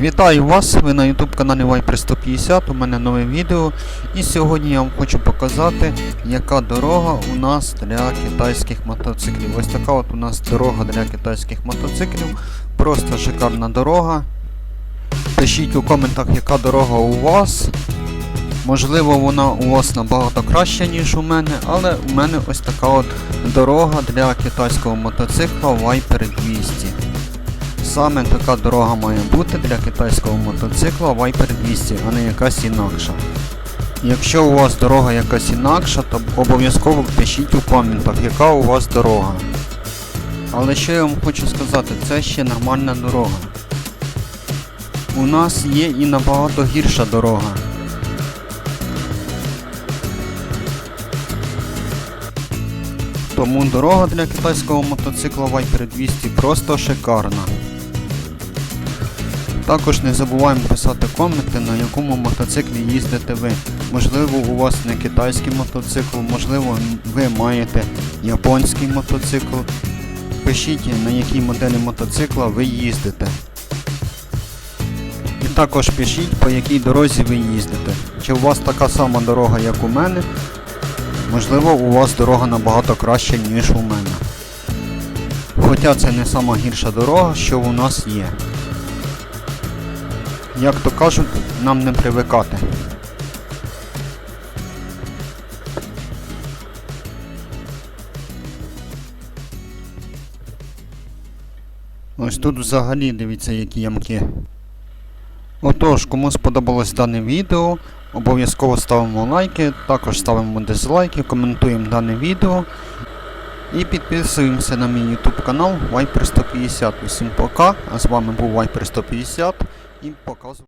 Вітаю вас! Ви на YouTube каналі Viper 150. У мене нове відео. І сьогодні я вам хочу показати, яка дорога у нас для китайських мотоциклів. Ось така от у нас дорога для китайських мотоциклів. Просто шикарна дорога. Пишіть у коментах, яка дорога у вас. Можливо, вона у вас набагато краща, ніж у мене, але у мене ось така от дорога для китайського мотоцикла Viper 200. Саме така дорога має бути для китайського мотоцикла Viper 200, а не якась інакша. Якщо у вас дорога якась інакша, то обов'язково пишіть у коментах, яка у вас дорога. Але що я вам хочу сказати, це ще нормальна дорога. У нас є і набагато гірша дорога. Тому дорога для китайського мотоцикла Viper 200 просто шикарна. Також не забуваємо писати коменти, на якому мотоциклі їздите ви. Можливо, у вас не китайський мотоцикл, можливо, ви маєте японський мотоцикл. Пишіть, на якій моделі мотоцикла ви їздите. І також пишіть, по якій дорозі ви їздите. Чи у вас така сама дорога, як у мене, можливо, у вас дорога набагато краща, ніж у мене. Хоча це не сама гірша дорога, що у нас є. Як то кажуть, нам не привикати. Ось тут взагалі дивіться, які ямки. Отож, кому сподобалось дане відео, обов'язково ставимо лайки, також ставимо дизлайки, коментуємо дане відео і підписуємося на мій YouTube канал Viper 150. Усім пока, а з вами був Viper 150 і показую.